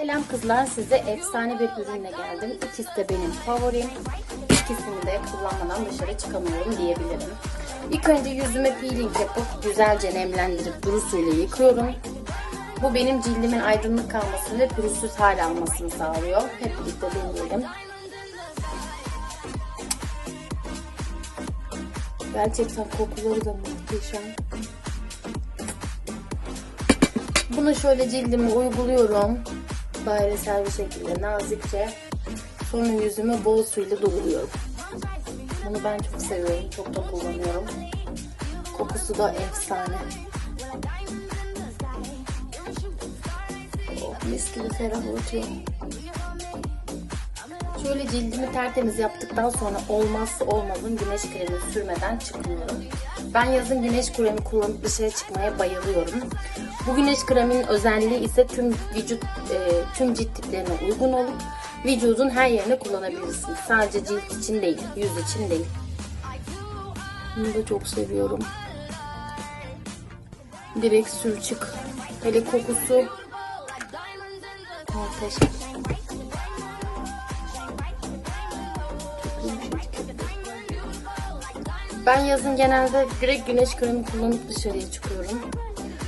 Selam kızlar size efsane bir ürünle geldim. İkisi de benim favorim. İkisini de kullanmadan dışarı çıkamıyorum diyebilirim. İlk önce yüzüme peeling yapıp güzelce nemlendirip suyla yıkıyorum. Bu benim cildimin aydınlık kalmasını ve pürüzsüz hale almasını sağlıyor. Hep birlikte deneyelim. Gerçekten kokuları da muhteşem. Bunu şöyle cildime uyguluyorum. Dairesel bir şekilde nazikçe. Sonra yüzümü bol suyla dolduruyorum. Bunu ben çok seviyorum. Çok da kullanıyorum. Kokusu da efsane. Oh, mis gibi ferahlatıyor. Şöyle cildimi tertemiz yaptıktan sonra olmazsa olmazın güneş kremi sürmeden çıkmıyorum. Ben yazın güneş kremi kullanıp dışarı çıkmaya bayılıyorum. Bu güneş kreminin özelliği ise tüm vücut e, tüm cilt tiplerine uygun olup vücudun her yerine kullanabilirsiniz. Sadece cilt için değil, yüz için değil. Bunu da çok seviyorum. Direkt sür çık. Hele kokusu muhteşem. Ben yazın genelde direkt güneş kremi kullanıp dışarıya çıkıyorum.